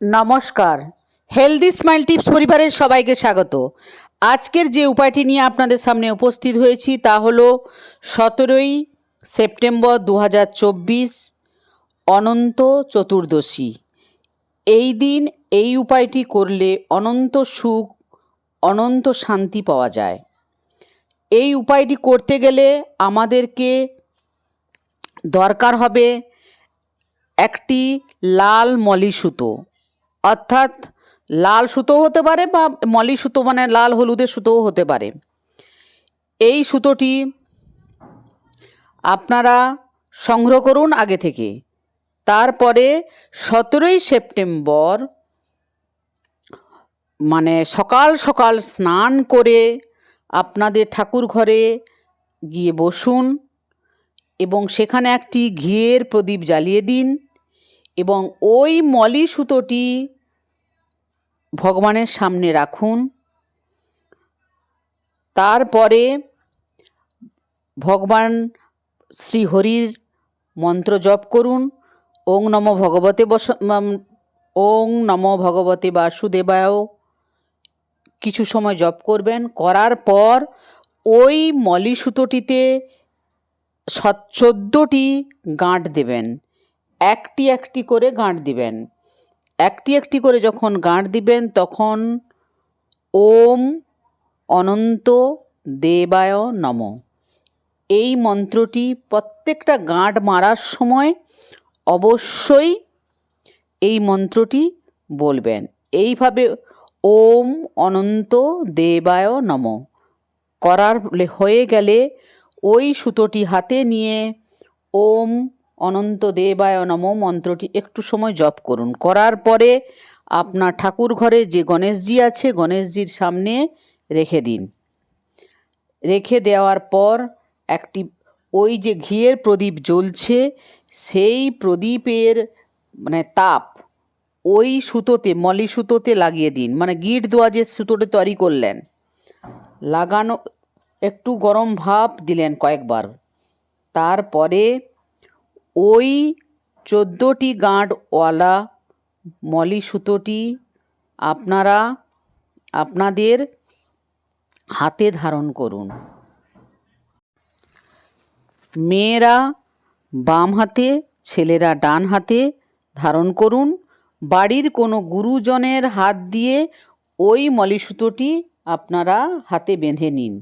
নমস্কার। Healthy smile tips পরিবারের সবাইকে স্বাগত। আজকের যে উপায়টি নিয়ে আপনাদের সামনে উপস্থিত হয়েছি তা হলো সতেরোই সেপ্টেম্বর দু হাজার চব্বিশ অনন্ত চতুর্দশী। এই দিন এই উপায়টি করলে অনন্ত সুখ, অনন্ত শান্তি পাওয়া যায়। এই উপায়টি করতে গেলে আমাদেরকে দরকার হবে একটি লাল মলি সুতো। অর্থাৎ লাল সুতো হতে পারে বা মলি সুতো মানে লাল হলুদের সুতোও হতে পারে। এই সুতোটি আপনারা সংগ্রহ করুন আগে থেকে। তারপরে সতেরোই সেপ্টেম্বর মানে সকাল সকাল স্নান করে আপনাদের ঠাকুর ঘরে গিয়ে বসুন এবং সেখানে একটি ঘিয়ের প্রদীপ জ্বালিয়ে দিন এবং ওই মলি সুতোটি ভগবানের সামনে রাখুন। তারপরে ভগবান শ্রীহরির মন্ত্র জপ করুন। ওং নম ভগবতে বস ওং নম ভগবতে বাসুদেবায়। কিছু সময় জপ করবেন। করার পর ওই মলি সুতোটিতে চোদ্দোটি গাঁট দেবেন। একটি একটি করে গাঁট দিবেন। একটি একটি করে যখন গাঁট দিবেন, তখন ওম অনন্ত দেবায় নম। এই মন্ত্রটি প্রত্যেকটা গাঁট মারার সময় অবশ্যই এই মন্ত্রটি বলবেন। এইভাবে ওম অনন্ত দেবায় নম। করার হয়ে গেলে ওই সুতোটি হাতে নিয়ে ওম অনন্ত দেবায় নম মন্ত্রটি একটু সময় জপ করুন। করার পরে আপনার ঠাকুর ঘরে যে গণেশজি আছে, গণেশজির সামনে রেখে দিন। রেখে দেওয়ার পর একটি, ওই যে ঘিয়ের প্রদীপ জ্বলছে, সেই প্রদীপের মানে তাপ ওই সুতোতে, মলি সুতোতে লাগিয়ে দিন। মানে গিট দেওয়া যে সুতোটা তৈরি করলেন, লাগানো, একটু গরম ভাপ দিলেন কয়েকবার। তারপরে ওই চোদ্দোটি গাঁটওয়ালা মলি সুতোটি আপনারা আপনাদের হাতে ধারণ করুন। মেয়েরা বাম হাতে, ছেলেরা ডান হাতে ধারণ করুন। বাড়ির কোনো গুরুজনের হাত দিয়ে ওই মলি সুতোটি আপনারা হাতে বেঁধে নিন।